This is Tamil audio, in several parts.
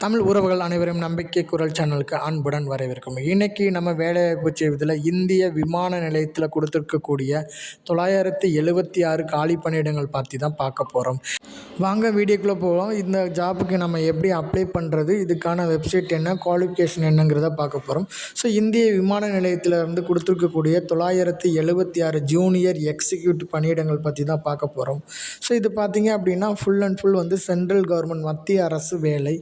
தமிழ் உறவுகள் அனைவரும் நம்பிக்கை குரல் சேனலுக்கு அன்புடன் வரவேற்கும். இன்னைக்கு நம்ம வேலைவாய்ப்பு செய்வதில் இந்திய விமான நிலையத்தில் கொடுத்துருக்கக்கூடிய தொள்ளாயிரத்தி எழுபத்தி ஆறு காலி பணியிடங்கள் பற்றி தான் பார்க்க போகிறோம் வாங்க வீடியோக்குள்ளே போகிறோம் இந்த ஜாபுக்கு நம்ம எப்படி அப்ளை பண்ணுறது இதுக்கான வெப்சைட் என்ன குவாலிஃபிகேஷன் என்னங்கிறத பார்க்க போகிறோம் ஸோ இந்திய விமான நிலையத்தில் இருந்து கொடுத்துருக்கக்கூடிய தொள்ளாயிரத்தி எழுபத்தி ஆறு ஜூனியர் எக்ஸிக்யூட்டிவ் பணியிடங்கள் பற்றி தான் பார்க்க போகிறோம் ஸோ இது பார்த்தீங்க அப்படின்னா ஃபுல் அண்ட் ஃபுல் வந்து சென்ட்ரல் கவர்மெண்ட் மத்திய அரசு வேலை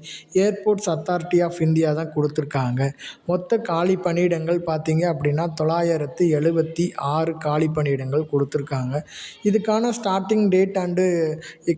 ஏர்போர்ட்ஸ் அத்தாரிட்டி ஆஃப் இந்தியா தான் கொடுத்துருக்காங்க. மொத்த காலி பணியிடங்கள் பார்த்தீங்க அப்படின்னா தொள்ளாயிரத்து எழுபத்தி ஆறு காலி பணியிடங்கள் கொடுத்துருக்காங்க. இதுக்கான ஸ்டார்டிங் டேட் அண்டு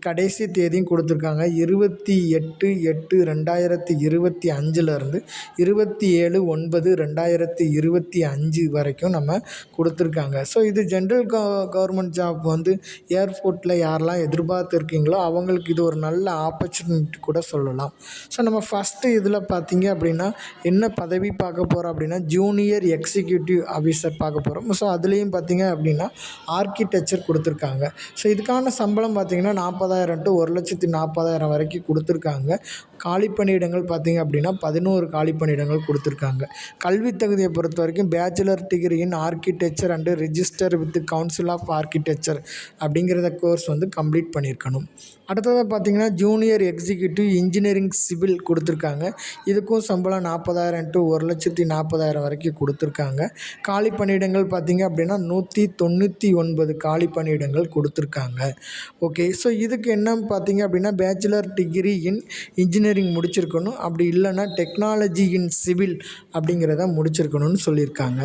கடைசி தேதியும் கொடுத்துருக்காங்க. இருபத்தி எட்டு எட்டு ரெண்டாயிரத்தி இருபத்தி அஞ்சுலேருந்து இருபத்தி ஏழு ஒன்பது ரெண்டாயிரத்தி இருபத்தி அஞ்சு வரைக்கும் நம்ம கொடுத்துருக்காங்க. ஸோ இது ஜென்ரல் க கவர்மெண்ட் ஜாப் வந்து ஏர்போர்ட்டில் யாரெல்லாம் எதிர்பார்த்துருக்கீங்களோ அவங்களுக்கு இது ஒரு நல்ல ஆப்பர்ச்சுனிட்டி கூட சொல்லலாம். ஸோ நம்ம ஃபஸ்ட்டு இதில் பார்த்தீங்க அப்படின்னா என்ன பதவி பார்க்க போகிறோம் அப்படின்னா ஜூனியர் எக்ஸிக்யூட்டிவ் ஆஃபீஸர் பார்க்க போகிறோம் ஸோ அதுலேயும் பார்த்தீங்க அப்படின்னா ஆர்கிடெக்சர் கொடுத்துருக்காங்க. ஸோ இதுக்கான சம்பளம் பார்த்தீங்கன்னா நாற்பதாயிரம் டு ஒரு லட்சத்தி நாற்பதாயிரம் வரைக்கும் கொடுத்துருக்காங்க. காலி பணியிடங்கள் பார்த்தீங்க அப்படின்னா பதினோரு காலி பணியிடங்கள் கொடுத்துருக்காங்க. கல்வி தகுதியை பொறுத்த வரைக்கும் bachelor degree in architecture and register with council of architecture அப்படிங்கிறத கோர்ஸ் வந்து கம்ப்ளீட் பண்ணியிருக்கணும். அடுத்ததாக பார்த்தீங்கன்னா ஜூனியர் எக்ஸிக்யூட்டிவ் இன்ஜினியரிங் சிவில் கொடுத்துருக்காங்க. இதுக்கும் சம்பளம் நாற்பதாயிரம் டு ஒரு லட்சத்தி நாற்பதாயிரம் வரைக்கும் கொடுத்துருக்காங்க. காலி பணியிடங்கள் பார்த்தீங்க அப்படின்னா நூற்றி தொண்ணூற்றி ஒன்பது காலி பணியிடங்கள் கொடுத்துருக்காங்க. ஓகே ஸோ இதுக்கு என்ன பார்த்தீங்க அப்படின்னா bachelor degree in engineering engineering முடிச்சிருக்கணும். அப்படி இல்லைன்னா டெக்னாலஜி இன் சிவில் அப்படிங்கிறத முடிச்சிருக்கணும்னு சொல்லியிருக்காங்க.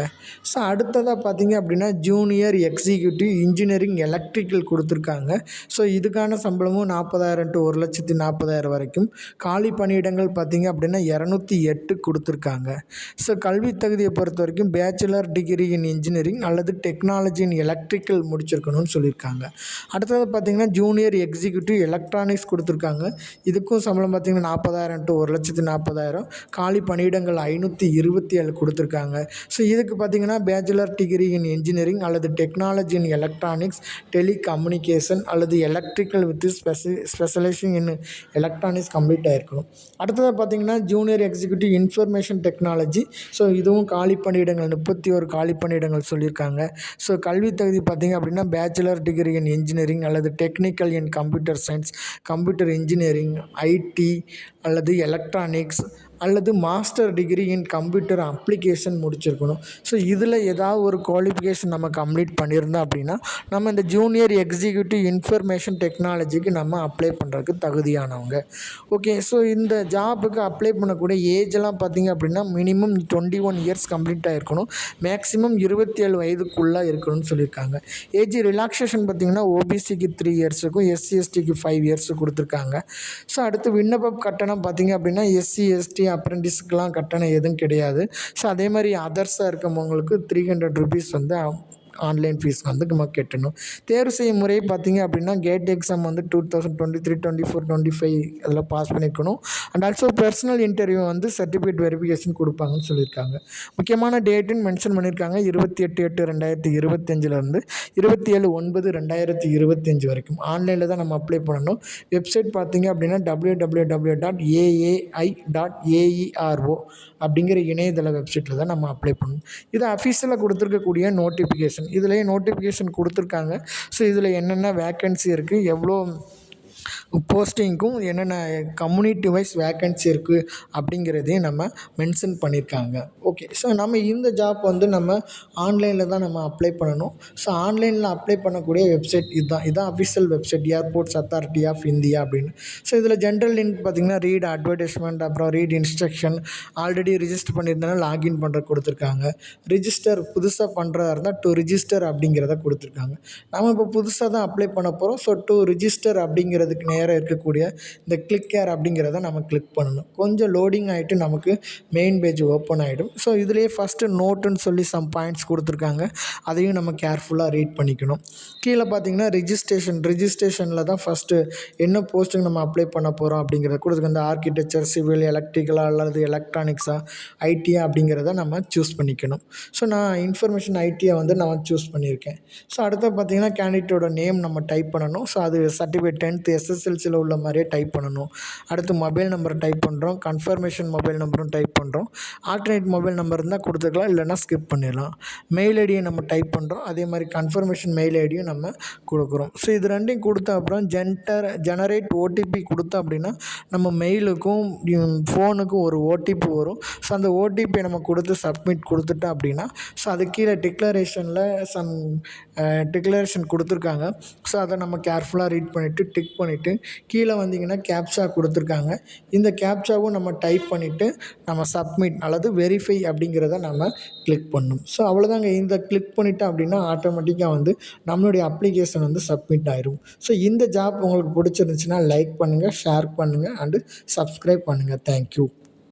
ஸோ அடுத்ததாக பார்த்தீங்க அப்படின்னா ஜூனியர் எக்ஸிக்யூட்டிவ் இன்ஜினியரிங் எலக்ட்ரிக்கல் கொடுத்துருக்காங்க. ஸோ இதுக்கான சம்பளமும் நாற்பதாயிரம் டு ஒரு லட்சத்தி நாற்பதாயிரம் வரைக்கும். காலி பணியிடங்கள் பார்த்தீங்க அப்படின்னா இரநூத்தி எட்டு கொடுத்துருக்காங்க. ஸோ கல்வி தகுதியை பொறுத்த வரைக்கும் பேச்சுலர் டிகிரி இன் இன்ஜினியரிங் அல்லது டெக்னாலஜி இன் எலக்ட்ரிக்கல் முடிச்சிருக்கணும்னு சொல்லியிருக்காங்க. அடுத்தது பார்த்தீங்கன்னா ஜூனியர் எக்ஸிக்யூட்டிவ் எலக்ட்ரானிக்ஸ் கொடுத்துருக்காங்க. இதுக்கும் சம்பளம் பார்த்தீங்கன்னா நாற்பதாயிரம் டு ஒரு லட்சத்து நாற்பதாயிரம். காலி பணியிடங்கள் ஐநூற்றி இருபத்தி ஏழு கொடுத்துருக்காங்க. ஸோ இதுக்கு பார்த்தீங்கன்னா பேச்சுலர் டிகிரி இன் இன்ஜினியரிங் அல்லது டெக்னாலஜி இன் எலக்ட்ரானிக்ஸ் டெலிகம்யூனிகேஷன் அல்லது electrical with speci specialising in electronics complete ஆகிருக்கணும் அடுத்தது பார்த்தீங்கன்னா junior executive information technology so இதுவும் காலி பணியிடங்கள் முப்பத்தி ஒரு காலி பணியிடங்கள் சொல்லியிருக்காங்க. ஸோ கல்வி தகுதி பார்த்திங்க அப்படின்னா பேச்சுலர் டிகிரி இன் இன்ஜினியரிங் அல்லது technical in computer science computer engineering IT அல்லது எலக்ட்ரானிக்ஸ் அல்லது master degree in computer application முடிச்சிருக்கணும். ஸோ இதில் ஏதாவது ஒரு குவாலிஃபிகேஷன் நம்ம கம்ப்ளீட் பண்ணியிருந்தோம் அப்படின்னா நம்ம இந்த ஜூனியர் எக்ஸிக்யூட்டிவ் இன்ஃபர்மேஷன் டெக்னாலஜிக்கு நம்ம அப்ளை பண்ணுறதுக்கு தகுதியானவங்க. ஓகே ஸோ இந்த ஜாபுக்கு அப்ளை பண்ணக்கூடிய ஏஜெல்லாம் பார்த்தீங்க அப்படின்னா minimum twenty one years complete ஆகிருக்கணும் maximum இருபத்தி ஏழு வயதுக்குள்ளே இருக்கணும்னு சொல்லியிருக்காங்க. ஏஜ் ரிலாக்ஸேஷன் பார்த்தீங்கன்னா ஓபிசிக்கு த்ரீ இயர்ஸுக்கும் எஸ்சி எஸ்டிக்கு ஃபைவ் இயர்ஸுக்கு கொடுத்துருக்காங்க. ஸோ அடுத்து விண்ணப்ப கட்டணம் பார்த்தீங்க அப்படின்னா எஸ்சி எஸ்டி அப்ரெண்டிஸ்க்கெலாம் கட்டணம் எதுவும் கிடையாது. ஸோ அதே மாதிரி அதர்ஸாக இருக்கவங்களுக்கு த்ரீ ஹண்ட்ரட் ருபீஸ் வந்து ஆன்லைன் ஃபீஸ் வந்து நம்ம கட்டணும். தேர்வு செய்யும் முறை பார்த்தீங்க அப்படின்னா கேட் எக்ஸாம் வந்து two thousand twenty three twenty four twenty five அதில் பாஸ் பண்ணிக்கணும். அண்ட் ஆல்சோ பர்சனல் இன்டர்வியூ வந்து சர்டிஃபிகேட் வெரிஃபிகேஷன் கொடுப்பாங்கன்னு சொல்லியிருக்காங்க. முக்கியமான டேட்டுன்னு மென்ஷன் பண்ணியிருக்காங்க. இருபத்தி எட்டு எட்டு ரெண்டாயிரத்தி இருபத்தஞ்சிலேருந்து இருபத்தி ஏழு ஒன்பது ரெண்டாயிரத்தி இருபத்தஞ்சி வரைக்கும். ஆன்லைனில் தான் நம்ம அப்ளை பண்ணணும். வெப்சைட் பார்த்தீங்க அப்படின்னா W W W dot AAI dot AERO அப்படிங்கிற இணையதள வெப்சைட்டில் தான் நம்ம அப்ளை பண்ணணும். இது அஃபீஷியலாக கொடுத்துருக்கக்கூடிய நோட்டிஃபிகேஷன் இதுலேயே நோட்டிஃபிகேஷன் கொடுத்துருக்காங்க. ஸோ இதில் என்னென்ன வேக்கன்சி இருக்குது எவ்வளோ போஸ்டிங்க்கும் என்னென்ன கம்யூனிட்டி வைஸ் வேக்கன்சி இருக்குது அப்படிங்கிறதையும் நம்ம மென்ஷன் பண்ணியிருக்காங்க. ஓகே ஸோ நம்ம இந்த ஜாப் வந்து நம்ம ஆன்லைனில் தான் நம்ம அப்ளை பண்ணணும். ஸோ ஆன்லைனில் அப்ளை பண்ணக்கூடிய வெப்சைட் இதுதான். இதுதான் official website airports authority of India அப்படின்னு. ஸோ இதில் ஜென்ரல் லிங்க் பார்த்திங்கன்னா ரீட் அட்வர்டைஸ்மெண்ட் அப்புறம் ரீட் இன்ஸ்ட்ரக்ஷன் ஆல்ரெடி ரிஜிஸ்டர் பண்ணியிருந்தாலும் லாகின் பண்ணுற கொடுத்துருக்காங்க. ரிஜிஸ்டர் புதுசாக பண்ணுறதா இருந்தால் டு ரிஜிஸ்டர் அப்படிங்கிறத கொடுத்துருக்காங்க. நம்ம இப்போ புதுசாக தான் அப்ளை பண்ண போகிறோம் ஸோ டு ரிஜிஸ்டர் அப்படிங்கிறது அப்படிங்கிறதுக்கு நேராக இருக்கக்கூடிய இந்த கிளிக் கேர் அப்படிங்கிறத நம்ம கிளிக் பண்ணணும். கொஞ்சம் லோடிங் ஆகிட்டு நமக்கு மெயின் பேஜ் ஓப்பன் ஆகிடும் ஸோ இதுலேயே ஃபஸ்ட்டு நோட்டுன்னு சொல்லி சம் பாயிண்ட்ஸ் கொடுத்துருக்காங்க. அதையும் நம்ம கேர்ஃபுல்லாக ரீட் பண்ணிக்கணும். கீழே பார்த்தீங்கன்னா ரிஜிஸ்ட்ரேஷன் ரிஜிஸ்ட்ரேஷனில் தான் ஃபஸ்ட்டு என்ன போஸ்ட்டுக்கு நம்ம அப்ளை பண்ண போகிறோம் அப்படிங்கிறத கொடுத்துருக்கு இந்த ஆர்கிடெக்சர் சிவில் எலக்ட்ரிக்கலாக அல்லது எலக்ட்ரானிக்ஸாக ஐடியா அப்படிங்கிறத நம்ம சூஸ் பண்ணிக்கணும். ஸோ நான் இன்ஃபர்மேஷன் ஐடியை வந்து நான் சூஸ் பண்ணியிருக்கேன். ஸோ அடுத்து பார்த்தீங்கன்னா கேண்டிடேட்டோட நேம் நம்ம டைப் பண்ணணும். ஸோ அது சர்டிஃபிகேட் டென்த்து எஸ்எஸ்எல்சியில் உள்ள மாதிரியே டைப் பண்ணணும். அடுத்து மொபைல் நம்பர் டைப் பண்ணுறோம் கன்ஃபர்மேஷன் மொபைல் நம்பரும் டைப் பண்ணுறோம் ஆல்டர்னேட் மொபைல் நம்பர் இருந்தால் கொடுத்துக்கலாம் இல்லைனா ஸ்கிப் பண்ணிடலாம். மெயில் ஐடியை நம்ம டைப் பண்ணுறோம் அதே மாதிரி கன்ஃபர்மேஷன் மெயில் ஐடியும் நம்ம கொடுக்குறோம். ஸோ இது ரெண்டையும் கொடுத்த அப்புறம் ஜென்டர் ஜெனரேட் ஓடிபி கொடுத்தோம் அப்படின்னா நம்ம மெயிலுக்கும் ஃபோனுக்கும் ஒரு ஓடிபி வரும். ஸோ அந்த ஓடிபியை நம்ம கொடுத்து சப்மிட் கொடுத்துட்டோம் அப்படின்னா ஸோ அது கீழே டிக்ளரேஷனில் சம் டிக்ளரேஷன் கொடுத்துருக்காங்க. ஸோ அதை நம்ம கேர்ஃபுல்லாக ரீட் பண்ணிவிட்டு டிக் பண்ணிவிட்டு கீழே வந்தீங்கன்னா கேப்சா கொடுத்துருக்காங்க. இந்த கேப்சாவும் நம்ம டைப் பண்ணிவிட்டு நம்ம சப்மிட் அல்லது வெரிஃபை அப்படிங்கிறத நம்ம கிளிக் பண்ணணும். ஸோ அவ்வளோதாங்க இந்த கிளிக் பண்ணிட்டோம் அப்படின்னா ஆட்டோமேட்டிக்காக வந்து நம்மளுடைய அப்ளிகேஷன் வந்து சப்மிட் ஆயிரும். ஸோ இந்த ஜாப் உங்களுக்கு பிடிச்சிருந்துச்சுன்னா லைக் பண்ணுங்கள் ஷேர் பண்ணுங்கள் அண்டு சப்ஸ்கிரைப் பண்ணுங்கள் தேங்க்யூ